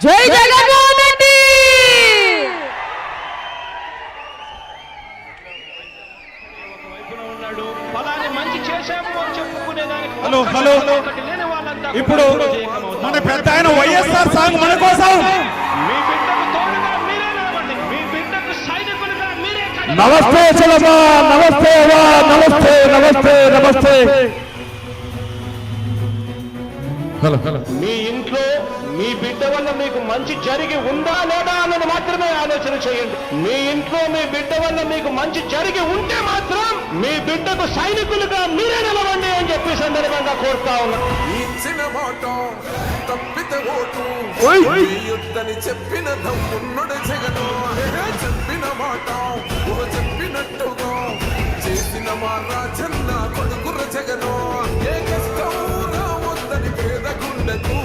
జై జగన్మోహన్ రెడ్డి వైపున ఉన్నాడు ఫలాన్ని మంచి చేశాము అని చెప్పుకునేదానికి హలో, హలో. ఇప్పుడు. మన పెద్ద ఆయన వైఎస్ఆర్ సాంగ్ మన కోసం. నమస్తే చలమా నమస్తే వా నమస్తే నమస్తే నమస్తే హలో హలో బిడ్డ వల్ల మీకు మంచి జరిగి ఉందా లేదా అన్నది మాత్రమే ఆలోచన చేయండి. మీ ఇంట్లో మీ బిడ్డ వల్ల మీకు మంచి జరిగి ఉంటే మాత్రం మీ బిడ్డకు సైనికులుగా మీరే నిలవండి అని చెప్పి సందర్భంగా కోరుతా ఉన్నా. ఇచ్చిన మాట తప్పితే ఓటు. యుద్ధని చెప్పిన దమ్మున్నడు జగను. చెప్పిన మాట చెప్పినట్టుగా. చేసిన మా రాజన్న కొడుకుర జగను. ఏ కష్టం రావద్దని పేద గుండెకు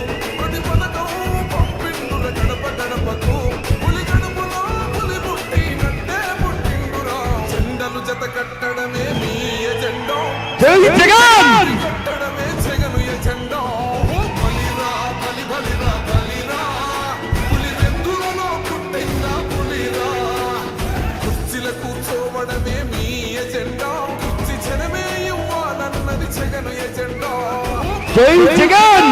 జెండలు జత కట్టడమే మీ ఎజెండో. జై జగన్! కట్టడమే జగను ఎజెండా. బలిరా బలి బలిరా. బలిరా పులి వెందులలో పుట్టిందా పులిరా? కుర్చీల కూర్చోవడమే మీ ఎజెండా. కుర్చీ జనమే ఇవ్వాలన్నది జగను ఎజెండా. జై జగన్!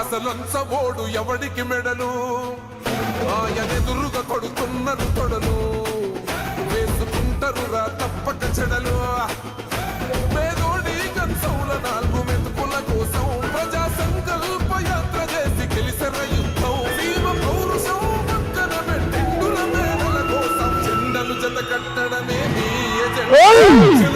అసలంచబోడు ఎవడికి మెడలు? ఆయనెదురుగా కొడుతున్నారు తొడలు. వేసుకుంటారు రా తప్పక చెడలు. పేదోడి కంచౌల నాలుగు మెతుకుల కోసం ప్రజా సంకల్ప యాత్ర చేసి గెలిసిన యుద్ధం. సీమ పౌరుషం పక్కన పెట్టిండుల మేడల కోసం. జెండలు జత కట్టడమే మీ ఎజెండా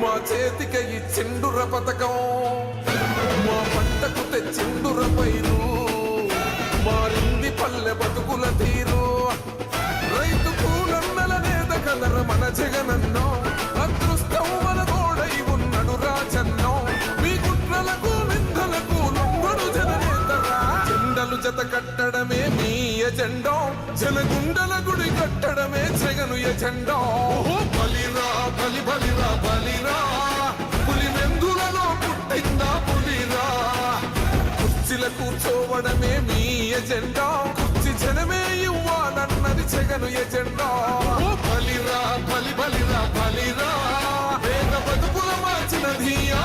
మా చేతిక ఈ చిండుర పథకం మా పంటకు తెచ్చిండుర పైరు మారింది పల్లె బతుకుల తీరు. రైతు పూలన్నల నేత కలర మన జగనన్నో అదృష్టం మన గోడై ఉన్నడు రాజన్నో. మీ కుట్రలకు నిందలకు లొంగడు జననేతరా చెండలు జత కట్టడమే మీ ఎజెండో జనగుండల గుడి కట్టడమే జగను ఎజెండం బలిరా బలి బలిరా. బలిరా పులి మెందులలో పుట్టిందా పులిరా? కుర్చీల కూర్చోవడమే మీ ఎజెండా కుర్చీ జనమే ఇవ్వాలన్నది జగను ఎజెండా బలిరా బలి బలిరా. బలిరా పేద బతుకుల మార్చినది ఆ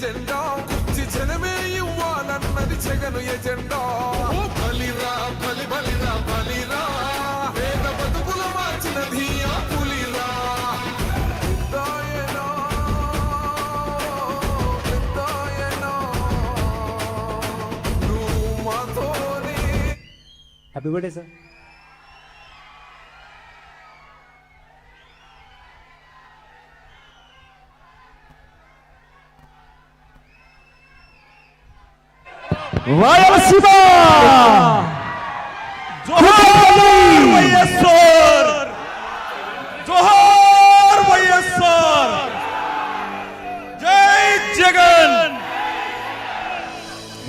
ఎజెండా? కుర్చి జనమే ఇవ్వాలన్నది జగను ఎజెండా. బలిరా బలి బలిరా బలిరా. వేద బతుకులు మార్చినది ఆ పులిరా. హ్యాపీ బర్త్డే సార్ రాయలసీమ జోహార్ వైఎస్ఆర్! జోహార్ వైఎస్ఆర్! జై జగన్!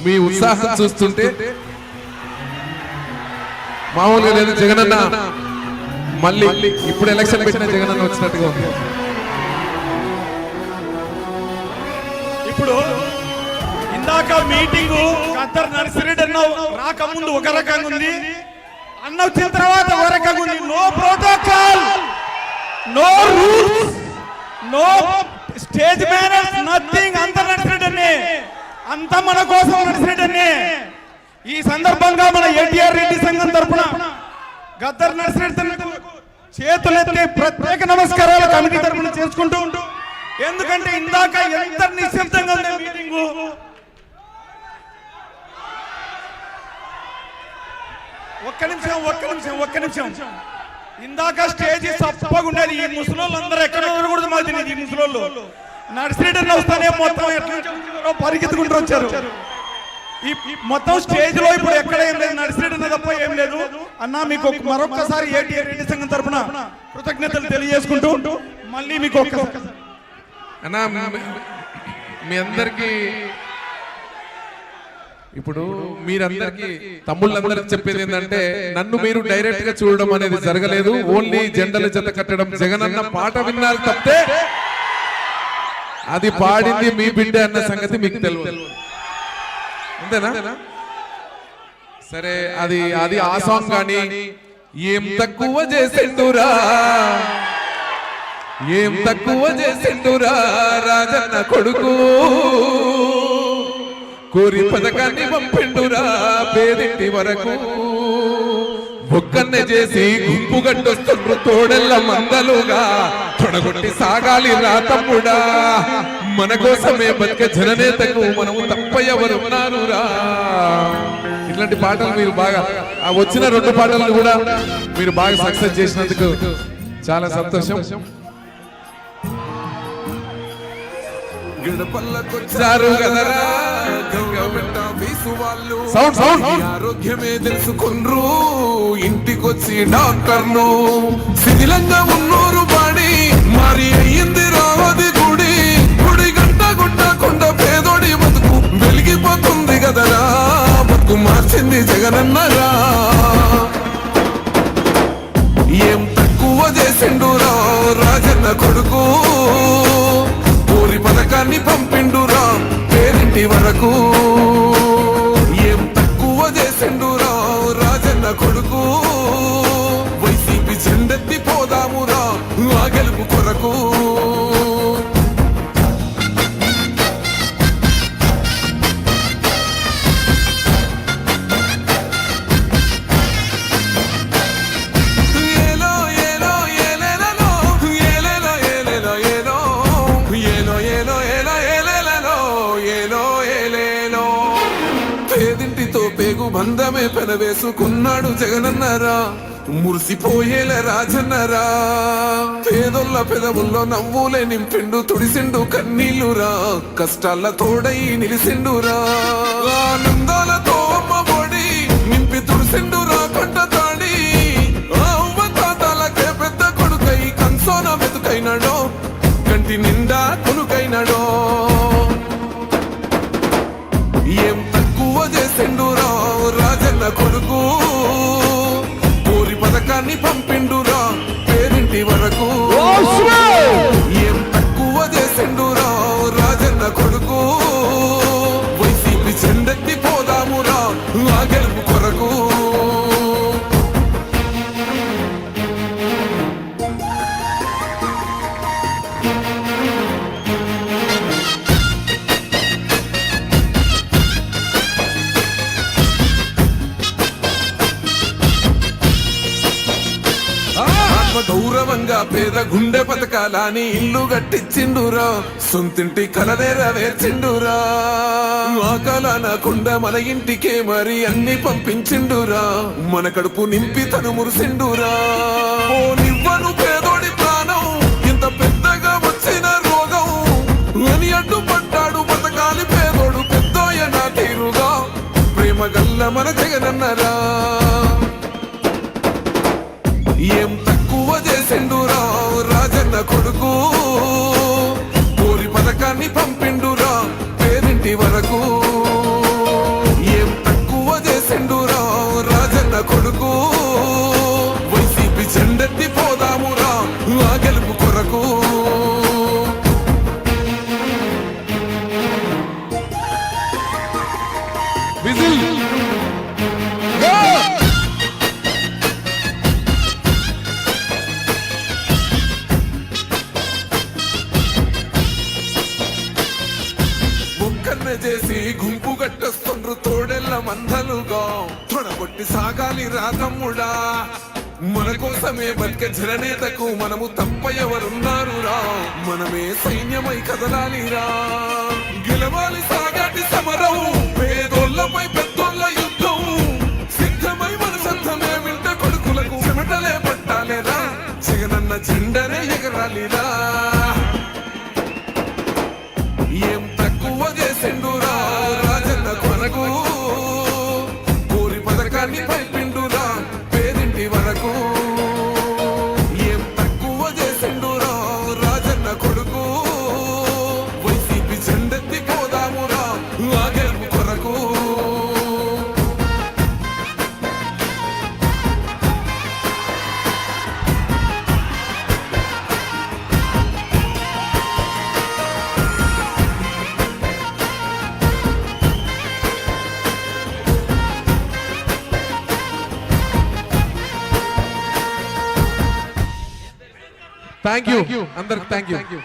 మీ ఉత్సాహం చూస్తుంటే మామూలుగా లేదు జగనన్న మళ్ళీ ఇప్పుడు ఎలక్షన్ పెట్టిన జగనన్న వచ్చినట్టుగా ఉంది. ఇప్పుడు ఇందాక మీటింగ్ ఖద్దర్ నర్సిరెడ్డి అన్నావు. రాకముందు ఒక రకంగా ఉంది. అన్న వచ్చిన తర్వాత ఒక రకంగా ఉంది. No protocol no rules no stage manners nothing అంత నర్సిరెడ్డి అంత అంతా మన కోసం నర్సిరెడ్డి ఈ సందర్భంగా మన ఎన్టీఆర్ రెడ్డి సంఘం తరపున గద్దర్ నర్సిరెడ్డి చేతులెత్తి ప్రత్యేక నమస్కారాలు కమిటీ తరపున చేసుకుంటూ ఎందుకంటే ఇందాక ఎంత నిశ్శబ్దంగా ఉంది మీటింగ్ ఒక్క నిమిషం ఒక్క నిమిషం ఒక్క నిమిషం. ఇందాక స్టేజ్ సప్పగా ఉండేది ఈ ముసలోళ్ళు అందరూ ఎక్కడ ఉండకూడదు మాకు తెలియదు ఈ ముసలోళ్ళు. నడిచినట్టు వస్తానే మొత్తం ఎట్లా పరిగెత్తుకుంటూ వచ్చారు. ఈ మొత్తం స్టేజ్లో ఇప్పుడు ఎక్కడ ఏం లేదు నడిచినట్టు తప్ప ఏం లేదు. అన్న మీకు మరొకసారి మరొక్కసారి రెడ్డి సంఘం తరఫున కృతజ్ఞతలు తెలియజేసుకుంటూ మళ్ళీ మీకు ఒక్కసారి. అన్నా మీ- అందరికీ ఇప్పుడు మీరందరికి తమ్ముళ్ళందరికి చెప్పేది ఏంటంటే నన్ను మీరు డైరెక్ట్గా చూడడం అనేది జరగలేదు ఓన్లీ జెండల జత కట్టడం జగనన్న పాట విన్నారు తప్పితే అది పాడింది మీ బిడ్డ అన్న సంగతి మీకు తెలియదు. అంతేనా? సరే అది అది ఆ సాంగ్ కానీ ఏం తక్కువ చేసిండురా? ఏం తక్కువ చేసిండురా? రాజన్న కొడుకు? కోరి పథకాన్ని పంపిండురా పేదింటి వరకు. ఒక్కన్నే చేసి గుంపు గట్టొస్తుండ్రు తోడెల్ల మందలుగా. తొడగొట్టి సాగాలి రా తమ్ముడా. మన కోసమే బతిక జననేతకు మనము తప్ప ఎవరున్నారు రా ఇట్లాంటి పాటలు మీరు బాగా ఆ వచ్చిన రెండు పాటలను కూడా మీరు బాగా సక్సెస్ చేసినందుకు చాలా సంతోషం. గడపల్లకొచ్చారు కదరా వాళ్ళు. Sound sound. ఈ ఆరోగ్యమే తెలుసుకున్రు ఇంటికొచ్చి డాక్టర్లు శిథిలంగా ఉన్నోరు బాడి మరి అయ్యింది రావది గుడి. గుడి గంట గుంట కొండ పేదోడి బతుకు వెలిగిపోతుంది కదరా బతుకు మార్చింది జగనన్నరా. ఏం తక్కువ చేసిండురా రాజన్న కొడుకు. పేరింటి పేగు పెనవేసుకున్నాడు జగనన్నారా. మురిసిపోయేల రాజన్నరా. పేదొల్ల పెదవుల్లో నవ్వులే నింపిండు తుడిసిండు కన్నీళ్ళురా కష్టాల తోడై నిలిసిండురా. ఆనందాలతో పథకాలని ఇల్లు కట్టించిండురా. సొంతింటి కల మా ఆకలన కుండ మన ఇంటికే మరి అన్ని పంపించిండురా. మన కడుపు నింపి తను మురిసిండురా. ఓ నివ్వను పేదోడి ప్రాణం ఇంత పెద్దగా వచ్చిన రోగం. అని అడ్డుపడ్డాడు బతకాలి పేదోడు పెద్దోయ నా తీరుగా ప్రేమ గల్ల మన జగనన్నరా. ఏం తక్కువ చేసిండురా. కొడుకు సైనిక జననేతకు మనము తప్ప ఎవరున్నారు రా మనమే సైన్యమై కదలాలి రా గెలవాలి సాగాటి సమరం పేదోళ్ళపై పెద్దోళ్ళ యుద్ధం. సిద్ధమై మన సద్ధమే వింట కొడుకులకు చెమటలే పట్టాలేరా? జగనన్న జెండనే ఎగరాలిరా. ఏం తక్కువ చేసిండురా? రాజన్న కొనకు కోరి పథకాన్ని పైపి థ్యాంక్ యూ అందరికి థ్యాంక్ యూ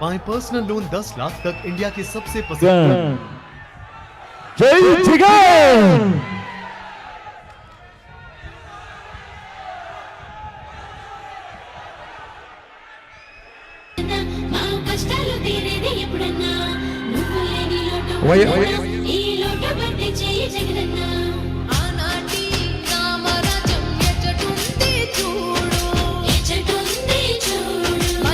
पाए पर्सनल लोन 10 लाख तक इंडिया के सबसे पसंद జై జగన్